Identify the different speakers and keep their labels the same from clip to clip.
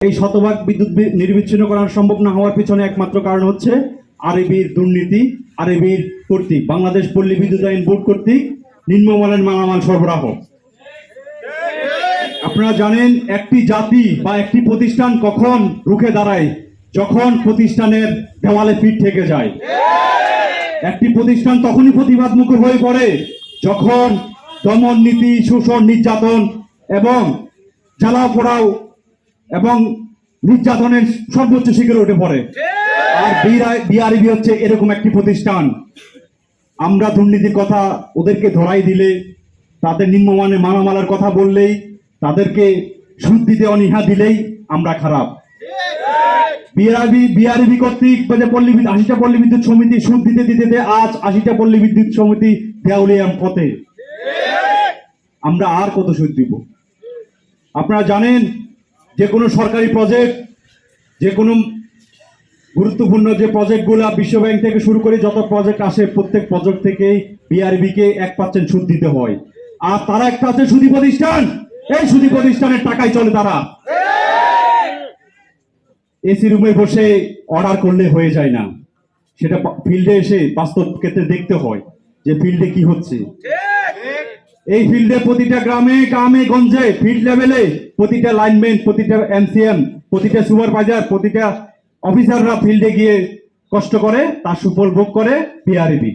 Speaker 1: এই শতভাগ বিদ্যুৎ নির্বিচ্ছিন্ন করা সম্ভব না হওয়ার পিছনে একমাত্র কারণ হচ্ছে আরবির দুর্নীতি আরবির কর্তৃক বাংলাদেশ পল্লী বিদ্যুৎ আইন বোর্ড কর্তৃক নিম্নমানের মালামাল সরবরাহ। আপনারা জানেন একটি জাতি বা একটি প্রতিষ্ঠান কখন রুখে দাঁড়ায়? যখন প্রতিষ্ঠানের দেওয়ালে পিঠ থেকে যায়। একটি প্রতিষ্ঠান তখনই প্রতিবাদ মুখর হয়ে পড়ে যখন দমন নীতি, শোষণ, নির্যাতন এবং জ্বালাও পোড়াও এবং নির্যাতনের সর্বোচ্চ শিখরে উঠে পড়ে। আর বিআরবি হচ্ছে এরকম একটি প্রতিষ্ঠান। আমরা দুর্নীতির কথা ওদেরকে ধরাই দিলে তাদের নিম্নমানের মালামালার কথা বললেই তাদেরকে সুদ দিতে অনীহা দিলেই আমরা খারাপ। বিআরবি বিআরবি কর্তৃক বা যে পল্লী বিদ্যুৎ আশিটা পল্লী বিদ্যুৎ সমিতি সুদ দিতে দিতে দিতে আজ আশিটা পল্লী বিদ্যুৎ সমিতি দেউলিয়াম পথে। আমরা আর কত সুদ দিব? আপনারা জানেন যে কোনো সরকারি প্রজেক্ট যে কোনো গুরুত্বপূর্ণ যে প্রজেক্টগুলো বিশ্ব ব্যাংক থেকে শুরু করে যত প্রজেক্ট আসে, প্রত্যেক প্রজেক্ট থেকেই বিআরবি কে এক পার্সেন্ট সুদ দিতে হয়। আর তারা একটা আছে সুদী প্রতিষ্ঠান, এই সুদী প্রতিষ্ঠানের টাকায় চলে তারা। এসি রুমে বসে অর্ডার করলে হয়ে যায় না। সেটা ফিল্ডে এসে বাস্তব ক্ষেত্রে দেখতে হয় যে ফিল্ডে কি হচ্ছে। এই ফিল্ডে প্রতিটা গ্রামে গ্রামে, গঞ্জে, ফিল্ড লেভেলে প্রতিটা লাইনম্যান প্রতিটা এমসিএম প্রতিটা সুপারভাইজার প্রতিটা অফিসাররা ফিল্ডে গিয়ে কষ্ট করে, তার সুফল ভোগ করে বিআরবি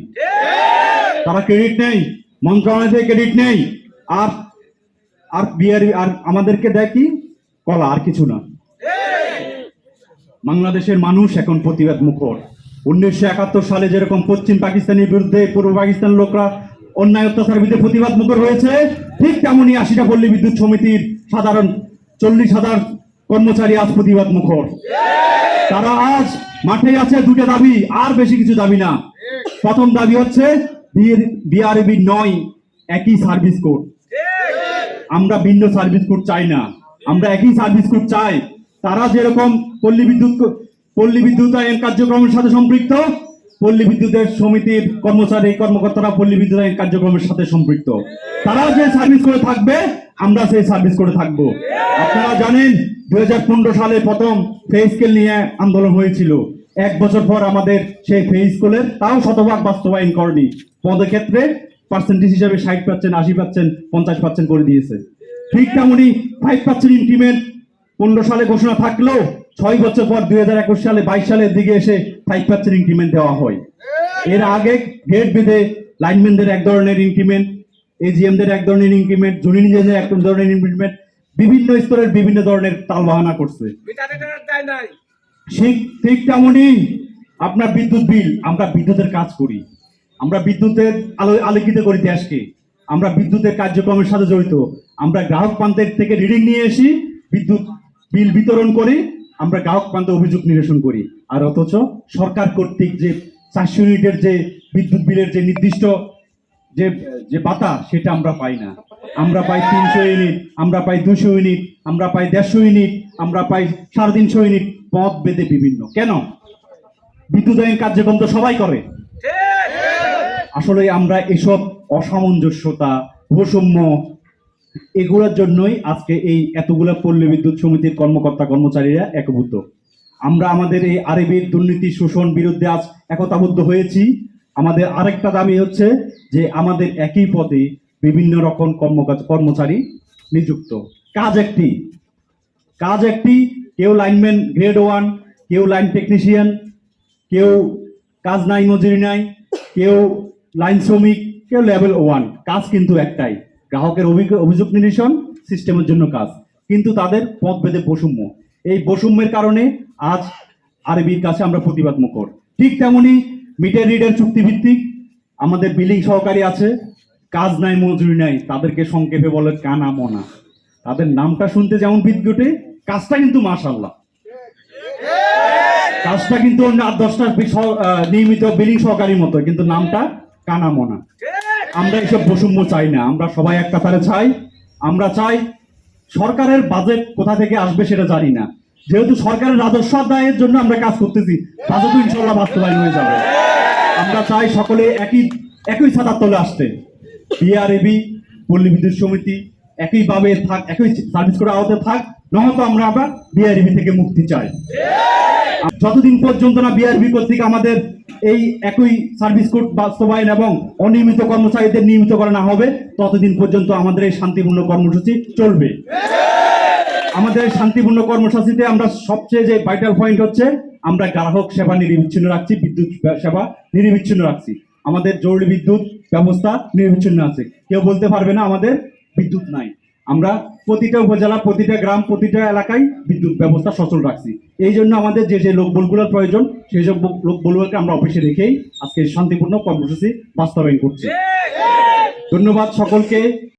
Speaker 1: তারা ক্রেডিট নেই মন্ত্রণালয় থেকে ক্রেডিট নেই আর আর বিআরবি আর আমাদেরকে দেয় কি? কলা, আর কিছু না। বাংলাদেশের মানুষ এখন প্রতিবাদ মুখর। উনিশশো একাত্তর সালে যেরকম পশ্চিম পাকিস্তানের বিরুদ্ধে, পূর্ব পাকিস্তান লোকরা অন্যায় অত্যাচার বিরুদ্ধে প্রতিবাদ মুখর হয়েছে। ঠিক তেমনই আশিটা পল্লী বিদ্যুৎ সমিতির সাধারণ চল্লিশ হাজার কর্মচারী আজ প্রতিবাদ মুখর। তারা আজ মাঠে আছে দুটো দাবি, আর বেশি কিছু দাবি না। প্রথম দাবি হচ্ছে বিআরবি নয় একই সার্ভিস কোড। আমরা ভিন্ন সার্ভিস কোড চাই না। আমরা একই সার্ভিস কোড চাই। তারা যেরকম পল্লী বিদ্যুৎ পল্লী বিদ্যুৎ কার্যক্রমের সাথে সম্পৃক্ত পল্লী বিদ্যুতের সমিতির কর্মচারী, কর্মকর্তারা পল্লী বিদ্যুৎ কার্যক্রমের সাথে সম্পৃক্ত। তারা যে সার্ভিস করে থাকবে, আমরা সেই সার্ভিস করে থাকব। আপনারা জানেন, দুই হাজার পনেরো সালে প্রথম ফে স্কেল নিয়ে আন্দোলন হয়েছিল। এক বছর পর আমাদের সেই ফে স্কেলের তাও শতভাগ বাস্তবায়ন করেনি। পদক্ষেত্রে পার্সেন্টেজ হিসাবে ষাট পার্সেন্ট আশি পার্সেন্ট পঞ্চাশ পার্সেন্ট করে দিয়েছে। ঠিক তেমনই ফাইভ পার্সেন্ট ইনক্রিমেন্ট পনেরো সালে ঘোষণা থাকলেও ছয় বছর পর দুই হাজার একুশ সালে, বাইশ সালের দিকে এসে ফাইভ পার্সেন্ট ইনক্রিমেন্ট দেওয়া হয়। এর আগে গেট বেঁধে লাইনম্যানদের এক ধরনের ইনক্রিমেন্ট এজিএমদের এক ধরনের ইনক্রিমেন্ট জুনি নিজেদের এক ধরনের ইনক্রিমেন্ট বিভিন্ন স্তরের বিভিন্ন ধরনের তালবাহানা করছে। ঠিক ঠিক তেমনই আপনার বিদ্যুৎ বিল, আমরা বিদ্যুতের কাজ করি। আমরা বিদ্যুতের আলো আলোকিত করি দেশকে। আমরা বিদ্যুতের কার্যক্রমের সাথে জড়িত। আমরা গ্রাহক প্রান্তের থেকে রিডিং নিয়ে এসি বিদ্যুৎ বিল বিতরণ করি। আমরা গ্রাহক প্রান্তে অভিযোগ নিরসন করি। আর অথচ সরকার কর্তৃক যে চারশো ইউনিটের যে বিদ্যুৎ বিলের যে নির্দিষ্ট যে যে পাতা সেটা আমরা পাই না। আমরা পাই তিনশো ইউনিট, আমরা পাই দুশো ইউনিট, আমরা পাই দেড়শো ইউনিট, আমরা পাই সাড়ে তিনশো ইউনিট, পথ বেঁধে বিভিন্ন। কেন? বিদ্যুৎ আইন কার্যক্রম তো সবাই করে। আসলে আমরা এসব অসামঞ্জস্যতা, বৈষম্য এগুলোর জন্যই আজকে এই এতগুলা পল্লী বিদ্যুৎ সমিতির কর্মকর্তা কর্মচারীরা একভূত। আমরা আমাদের এই আরবির দুর্নীতি শোষণ বিরুদ্ধে আজ একতাবদ্ধ হয়েছি। আমাদের আরেকটা দাবি হচ্ছে যে আমাদের একই পদে বিভিন্ন রকম কর্মকাজ কর্মচারী নিযুক্ত। কাজ একটি। কাজ একটি, কেউ লাইনম্যান গ্রেড ওয়ান কেউ লাইন টেকনিশিয়ান কেউ কাজ নাই, মজুরি নাই, কেউ লাইন শ্রমিক, কেউ লেভেল ওয়ান কাজ কিন্তু একটাই। গ্রাহকের অভিযোগ নিরসন সিস্টেমের জন্য কাজ। কিন্তু তাদের পথ ভেদে বৈষম্য। এই বৈষম্যের কারণে আজ আরবির কাছে আমরা প্রতিবাদ মুখর। ঠিক তেমনি মিটার রিডার চুক্তিভিত্তিক আমাদের বিলিং সহকারী আছে। কাজ নাই, মজুরি নাই। তাদেরকে সংক্ষেপে বলে কানা মনা। তাদের নামটা শুনতে যেমন বিদ্যুটে কাজটা কিন্তু মাশাল্লাহ কাজটা কিন্তু অন্য আট দশটা নিয়মিত বিলিং সহকারীর মতো, কিন্তু নামটা কানা মনা। আমরা এসব বৈষম্য চাই না, আমরা সবাই এক কাতারে চাই, আমরা চাই সরকারের বাজেট কোথা থেকে আসবে সেটা জানি না। যেহেতু সরকারের রাজস্ব আদায়ের জন্য আমরা কাজ করতেছি বাজেটও ইনশাল্লাহ বাস্তবায়ন হয়ে যাবে। আমরা চাই সকলে একই একই ছাতার তলে আসতে। বিআরএবি পল্লী বিদ্যুৎ সমিতি একইভাবে থাক, একই সার্ভিস করে আওতায় থাক নহয়তো আমরা আবার বিআরবি থেকে মুক্তি চাই। যতদিন পর্যন্ত না বিআরবি কর্তৃক আমাদের এই একই সার্ভিস কোড বাস্তবায়ন এবং অনিয়মিত কর্মচারীদের নিয়মিত করা না হবে, ততদিন পর্যন্ত আমাদের এই শান্তিপূর্ণ কর্মসূচি চলবে। আমাদের শান্তিপূর্ণ কর্মসূচিতে আমরা সবচেয়ে যে ভাইটাল পয়েন্ট হচ্ছে, আমরা গ্রাহক সেবা নিরবিচ্ছিন্ন রাখছি, বিদ্যুৎ সেবা নিরবিচ্ছিন্ন রাখছি। আমাদের জরুরি বিদ্যুৎ ব্যবস্থা নিরবিচ্ছিন্ন আছে। কেউ বলতে পারবে না আমাদের বিদ্যুৎ নাই। আমরা প্রতিটা উপজেলা প্রতিটা গ্রাম প্রতিটা এলাকায় বিদ্যুৎ ব্যবস্থা সচল রাখছি। এই জন্য আমাদের যে যে লোকবলগুলোর প্রয়োজন সেই সব লোকবলগুলোকে আমরা অফিসে রেখেই আজকে শান্তিপূর্ণ কর্মসূচি বাস্তবায়ন করছি। ধন্যবাদ সকলকে।